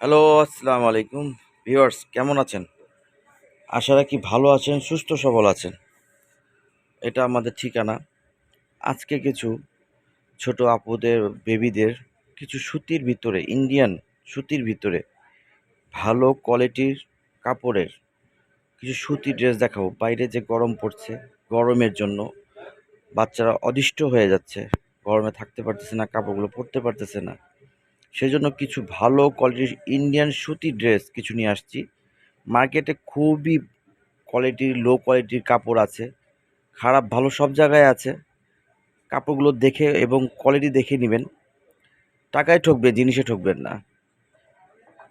Hello, আসসালামু আলাইকুম। Viewers, কেমন আছেন? আশা রাখি ভালো আছেন, সুস্থ সবল আছেন। এটা আমাদের ঠিকানা। আজকে কিছু ছোট আপুদের, বেবিদের কিছু সুতির ভিতরে ইন্ডিয়ান সুতির ভিতরে ভালো কোয়ালিটির কাপড়ের কিছু সুতির ড্রেস দেখাবো। বাইরে যে গরম পড়ছে, গরমের জন্য বাচ্চারা অদিষ্ট হয়ে যাচ্ছে। গরমে থাকতে পারতেছে না, কাপড়গুলো পরতে পারতেছে না। সেজন্য কিছু ভালো কোয়ালিটির ইন্ডিয়ান সুতি ড্রেস কিছু নিয়ে আসছি। মার্কেটে খুবই কোয়ালিটির লো কোয়ালিটির কাপড় আছে। খারাপ ভালো সব জায়গায় আছে। কাপড়গুলো দেখে এবং কোয়ালিটি দেখে নেবেন। টাকায় ঠকবে, জিনিসে ঠকবেন না।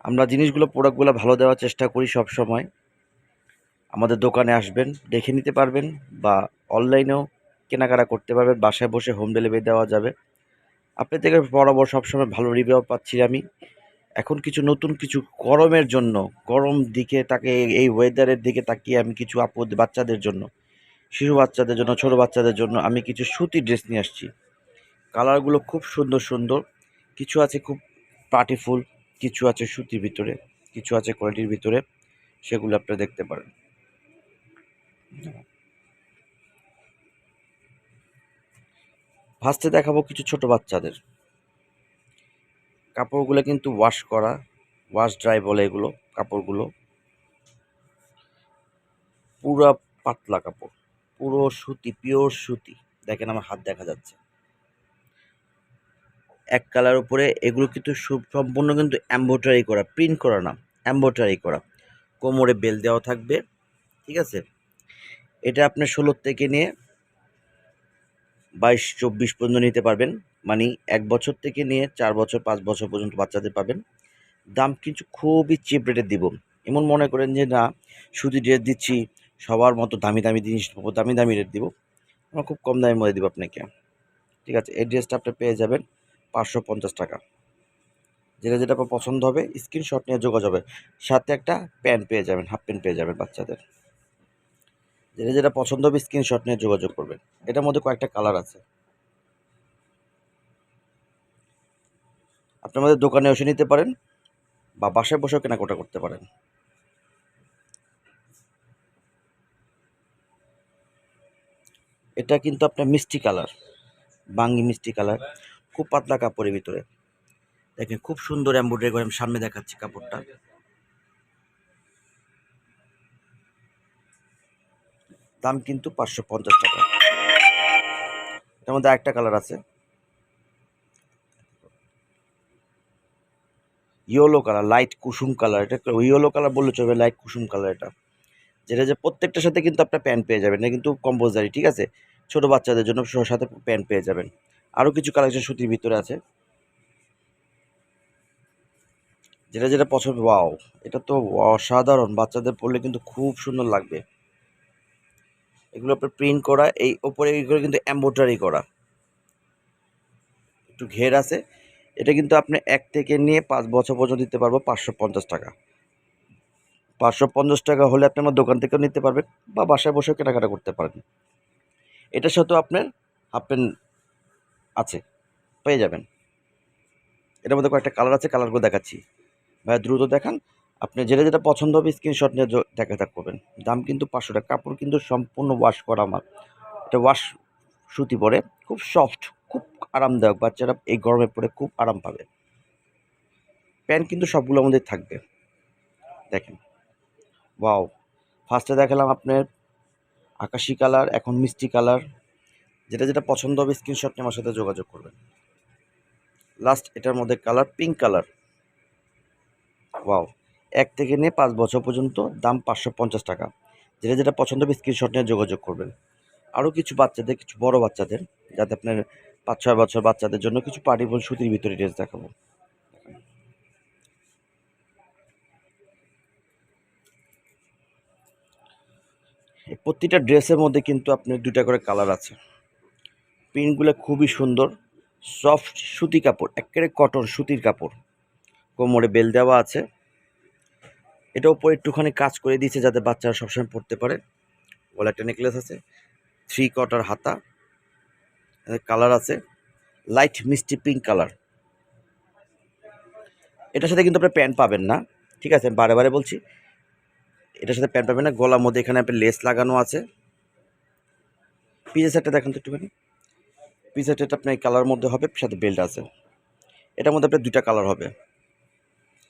আমরা জিনিসগুলো প্রোডাক্টগুলো ভালো দেওয়ার চেষ্টা করি সব সময়। আমাদের দোকানে আসবেন, দেখে নিতে পারবেন বা অনলাইনেও কেনাকাটা করতে পারবেন। বাসায় বসে হোম ডেলিভারি দেওয়া যাবে। আপনি থেকে বরাবর সবসময় ভালো রিভিউ পাচ্ছি আমি। এখন কিছু নতুন কিছু গরমের জন্য, গরম দিকে তাকে, এই ওয়েদারের দিকে তাকিয়ে আমি কিছু আপদ বাচ্চাদের জন্য, শিশু বাচ্চাদের জন্য, ছোট বাচ্চাদের জন্য আমি কিছু সুতি ড্রেস নিয়ে আসছি। কালারগুলো খুব সুন্দর সুন্দর। কিছু আছে খুব পার্টিফুল কিছু আছে সুতির ভিতরে, কিছু আছে কোয়ালিটির ভিতরে, সেগুলো আপনারা দেখতে পারেন। ফার্স্টে দেখাবো কিছু ছোট বাচ্চাদের। কাপড়গুলো কিন্তু ওয়াশ করা ওয়াশ ড্রাই বলে এগুলো, কাপড়গুলো। পুরো পাতলা কাপড়, পুরো সুতি পিওর সুতি। দেখেন আমার হাত দেখা যাচ্ছে। এক কালার উপরে এগুলো কিন্তু সম্পূর্ণ কিন্তু এম্ব্রয়ডারি করা প্রিন্ট করা না এম্ব্রয়ডারি করা। কোমরে বেল দেওয়া থাকবে, ঠিক আছে? এটা আপনার ষোলো থেকে নিয়ে বাইশ চব্বিশ পর্যন্ত নিতে পারবেন। মানে এক বছর থেকে নিয়ে চার বছর, পাঁচ বছর পর্যন্ত বাচ্চাদের পাবেন। দাম কিন্তু খুবই চিপ রেটে দিব। এমন মনে করেন যে, না, শুধু ড্রেস দিচ্ছি, সবার মতো দামি দামি জিনিস পাবো দামি দামি রেট দিব। আমরা খুব কম দামের মধ্যে দিব আপনাকে। ঠিক আছে এই ড্রেসটা আপনি পেয়ে যাবেন পাঁচশো পঞ্চাশ টাকা। যেটা যেটা আপনার পছন্দ হবে স্ক্রিনশট নিয়ে যোগাযোগ হবে। সাথে একটা প্যান্ট পেয়ে যাবেন হাফ প্যান্ট পেয়ে যাবেন বাচ্চাদের। যেটা যেটা পছন্দ হবে স্ক্রিনশট নিয়ে যোগাযোগ করবেন। এটার মধ্যে কয়েকটা কালার আছে। আপনি আমাদের দোকানে এসে নিতে পারেন বা বাসায় বসেও কেনাকাটা করতে পারেন। এটা কিন্তু আপনার মিষ্টি কালার বাঙ্গি মিষ্টি কালার খুব পাতলা কাপড়ের ভিতরে। দেখেন, খুব সুন্দর এম্ব্রয়ডারি করে আমি সামনে দেখাচ্ছি কাপড়টা। দাম কিন্তু পাঁচশো পঞ্চাশ টাকা। এটার মধ্যে একটা কালার আছে। ইয়েলো কালার, লাইট কুসুম কালার। এটা ইয়েলো কালার বললে চলবে, লাইট কুসুম কালার এটা। যেটা যে প্রত্যেকটার সাথে কিন্তু আপনার প্যান্ট পেয়ে যাবেন। এটা কিন্তু কম্পোজারি ঠিক আছে? ছোট বাচ্চাদের জন্য সাথে প্যান্ট পেয়ে যাবেন। আরও কিছু কালেকশন সুতির ভিতরে আছে। যেটা যেটা পছন্দ, ওয়াও। এটা তো অসাধারণ। বাচ্চাদের পরলে কিন্তু খুব সুন্দর লাগবে। এগুলো আপনার প্রিন্ট করা, এই ওপরে এগুলো কিন্তু এম্ব্রয়ডারি করা। একটু ঘের আছে। এটা কিন্তু আপনি এক থেকে নিয়ে পাঁচ বছর পর্যন্ত দিতে পারব পাঁচশো পঞ্চাশ টাকা। পাঁচশো পঞ্চাশ টাকা হলে আপনি আমার দোকান থেকেও নিতে পারবেন বা বাসায় বসেও কেনাকাটা করতে পারেন এটার সাথেও আপনার হাফ প্যান্ট আছে, পেয়ে যাবেন। এটার মধ্যে কয়েকটা কালার আছে কালারগুলো দেখাচ্ছি। ভাই দ্রুত দেখান। আপনি যেটা যেটা পছন্দ হবে স্ক্রিনশট নিয়ে দেখা করবেন। দাম কিন্তু পাঁচশো টাকা। কাপড় কিন্তু সম্পূর্ণ ওয়াশ করা আমার এটা ওয়াশ সুতি পরে। খুব সফট খুব আরামদায়ক। বাচ্চারা এই গরমে পরে খুব আরাম পাবে। প্যান্ট কিন্তু সবগুলোর মধ্যে থাকবে। দেখেন। ওয়াও ফার্স্টে দেখালাম আপনার আকাশি কালার এখন মিষ্টি কালার যেটা যেটা পছন্দ হবে স্ক্রিনশট নিয়ে আমার সাথে যোগাযোগ করবেন। লাস্ট এটার মধ্যে কালার পিঙ্ক কালার ওয়াও এক থেকে নিয়ে পাঁচ বছর পর্যন্ত দাম পাঁচশো পঞ্চাশ টাকা। যেটা যেটা পছন্দ হবে স্ক্রিনশট নিয়ে যোগাযোগ করবেন। আরও কিছু বাচ্চাদের, কিছু বড় বাচ্চাদের, যাতে আপনার পাঁচ, ছয় বছর বাচ্চাদের জন্য কিছু পার্টি ফুল সুতির ভিতরে ড্রেস দেখাবো। প্রতিটা ড্রেসের মধ্যে কিন্তু আপনার দুটা করে কালার আছে। প্রিন্টগুলো খুবই সুন্দর সফট সুতি কাপড়, একেবারে কটন সুতির কাপড়। কোমরে বেল দেওয়া আছে। এটা উপরে একটুখানি কাজ করে দিয়েছে যাতে বাচ্চারা সবসময় পড়তে পারে। গলা একটা নেকলেস আছে থ্রি কটার হাতা কালার আছে লাইট মিষ্টি পিঙ্ক কালার এটার সাথে কিন্তু আপনি প্যান্ট পাবেন না, ঠিক আছে? বারে বারে বলছি, এটার সাথে প্যান্ট পাবেন না, গলার মধ্যে এখানে আপনি লেস লাগানো আছে। পিজের সেটটা দেখেন তো একটুখানি। পিজের সেটটা আপনার কালার মধ্যে হবে, সাথে বেল্ট আছে। এটার মধ্যে আপনার দুটা কালার হবে।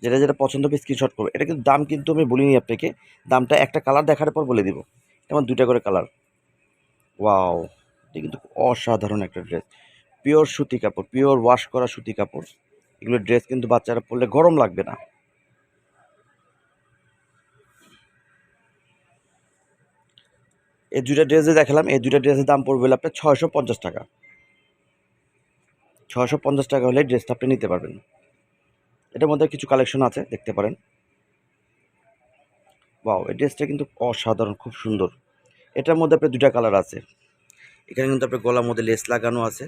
যেটা যেটা পছন্দ হবে স্ক্রিনশট করবে এটা কিন্তু দাম কিন্তু আমি বলিনি আপনাকে। দামটা একটা কালার দেখার পর বলে দিব। যেমন দুইটা করে কালার ওয়াও এটা কিন্তু অসাধারণ একটা ড্রেস পিওর সুতি কাপড় পিওর ওয়াশ করা সুতি কাপড়। এগুলো ড্রেস কিন্তু বাচ্চারা পরলে গরম লাগবে না। এই দুইটা ড্রেসে দেখালাম। এই দুইটা ড্রেসের দাম পড়বে আপনার ছয়শো পঞ্চাশ টাকা। ছয়শো পঞ্চাশ টাকা হলে ড্রেসটা আপনি নিতে পারবেন। এটার মধ্যে কিছু কালেকশন আছে, দেখতে পারেন। ওয়াও এই ড্রেসটা কিন্তু অসাধারণ, খুব সুন্দর। এটার মধ্যে আপনার দুটা কালার আছে। এখানে কিন্তু আপনার গলার মধ্যে লেস লাগানো আছে।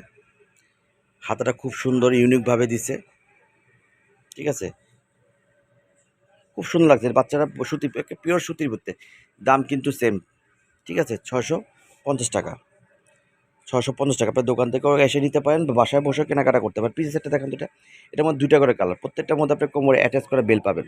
হাতাটা খুব সুন্দর ইউনিকভাবে দিছে। ঠিক আছে? খুব সুন্দর লাগছে। বাচ্চারা সুতি পিওর সুতির করতে দাম কিন্তু সেম ঠিক আছে? ছশো পঞ্চাশ টাকা। ছশো পঞ্চাশ টাকা। আপনার দোকান থেকেও এসে নিতে পারেন বা বাসায় বসে কেনাকাটা করতে পারেন। পিসের সেটটা দেখেন দুটা এটার মধ্যে দুইটা করে কালার প্রত্যেকটার মধ্যে আপনি কোমরে অ্যাটাচ করে বেল পাবেন।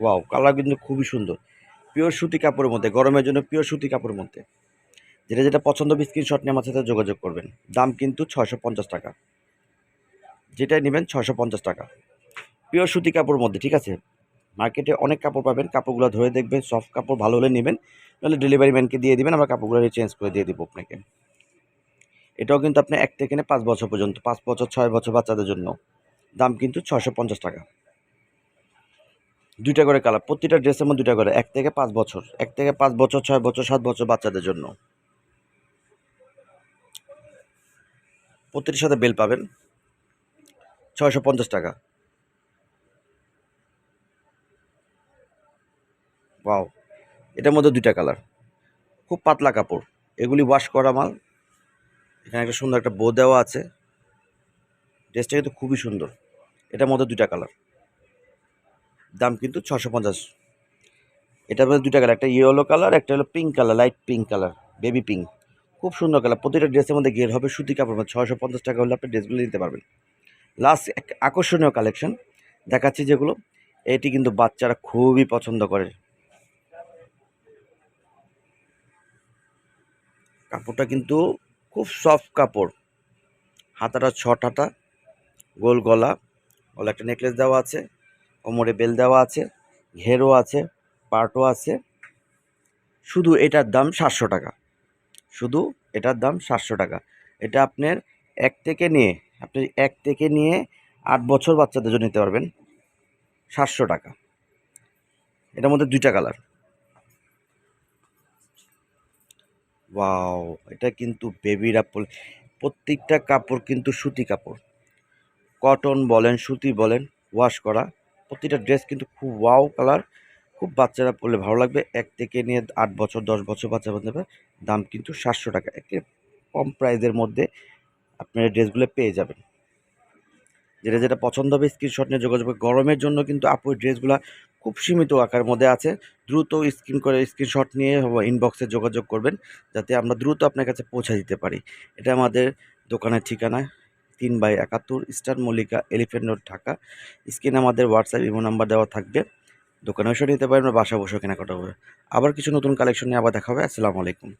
ওয়াও কালার কিন্তু খুবই সুন্দর। পিওর সুতি কাপড়ের মধ্যে, গরমের জন্য পিওর সুতি কাপড়ের মধ্যে। যেটা যেটা পছন্দ হবে স্ক্রিনশট নিয়ে আমার সাথে যোগাযোগ করবেন। দাম কিন্তু ছয়শো পঞ্চাশ টাকা। যেটাই নেবেন ছয়শো পঞ্চাশ টাকা। পিওর সুতি কাপড় মধ্যে, ঠিক আছে? মার্কেটে অনেক কাপড় পাবেন, কাপড়গুলো ধরে দেখবেন সফট কাপড় ভালো হলে নেবেন, নাহলে ডেলিভারি ম্যানকে দিয়ে দিবেন, আমরা কাপড়গুলো চেঞ্জ করে দিয়ে দেবো আপনাকে। এটাও কিন্তু আপনি এক থেকে পাঁচ বছর পর্যন্ত, পাঁচ বছর, ছয় বছর বাচ্চাদের জন্য। দাম কিন্তু ছশো পঞ্চাশ টাকা। দুইটা করে কালার প্রতিটা ড্রেসের মধ্যে দুইটা করে, এক থেকে পাঁচ বছর, এক থেকে পাঁচ বছর, ছয় বছর, সাত বছর বাচ্চাদের জন্য। প্রতিটির সাথে বেল পাবেন, ছয়শো পঞ্চাশ টাকা। ওয়াও এটার মধ্যে দুইটা কালার খুব পাতলা কাপড়। এগুলি ওয়াশ করা মাল। এখানে একটা সুন্দর একটা বো দেওয়া আছে। ড্রেসটা কিন্তু খুবই সুন্দর। এটার মধ্যে দুইটা কালার দাম কিন্তু ছশো পঞ্চাশ। এটার মধ্যে দুইটা কালার একটা ইয়েলো কালার একটা হলো pink colour light pink colour baby pink খুব সুন্দর কালার প্রতিটা ড্রেসের মধ্যে গের হবে সুতি কাপড়। ছশো পঞ্চাশ টাকা হলে আপনি ড্রেসগুলো নিতে পারবেন। লাস্ট এক আকর্ষণীয় কালেকশন দেখাচ্ছি যেগুলো। এটি কিন্তু বাচ্চারা খুবই পছন্দ করে। কাপড়টা কিন্তু খুব সফট কাপড়। হাতাটা ছট হাতা, গোল গলা গলা একটা নেকলেস দেওয়া আছে, কোমরে বেল দেওয়া আছে, ঘেরও আছে পার্টও আছে। শুধু এটার দাম সাতশো টাকা। শুধু এটার দাম সাতশো টাকা। এটা আপনার এক থেকে নিয়ে, আপনি এক থেকে নিয়ে আট বছর বাচ্চাদের জন্য নিতে পারবেন সাতশো টাকা। এটার মধ্যে দুইটা কালার ওয়াও এটা কিন্তু বেবিরা প্রত্যেকটা কাপড় কিন্তু সুতি কাপড়। কটন বলেন, সুতি বলেন ওয়াশ করা। প্রতিটা ড্রেস কিন্তু খুব ওয়াও কালার খুব বাচ্চারা পরলে ভালো লাগবে। এক থেকে নিয়ে আট বছর, দশ বছর বাচ্চা বাঁধতে দাম কিন্তু সাতশো টাকা। একে কম প্রাইজের মধ্যে আপনারা ড্রেসগুলো পেয়ে যাবেন। যেটা যেটা পছন্দ হবে স্ক্রিনশট নিয়ে যোগাযোগ গরমের জন্য কিন্তু আপু ড্রেসগুলো খুব সীমিত আকার মধ্যে আছে। দ্রুত স্ক্রিন করে স্ক্রিনশট নিয়ে ইনবক্সে যোগাযোগ করবেন, যাতে আমরা দ্রুত আপনার কাছে পৌঁছে দিতে পারি। এটা আমাদের দোকানের ঠিকানা, তিন বাই একাত্তর star Mallika elephant road, Dhaka. স্ক্রিনে আমাদের হোয়াটসঅ্যাপ ইমো নাম্বার দেওয়া থাকবে। দোকানে এসে নিতে পারেন বাসা বসে কেনাকাটা হবে আবার কিছু নতুন কালেকশন নিয়ে আবার দেখা হবে। আসসালামু আলাইকুম।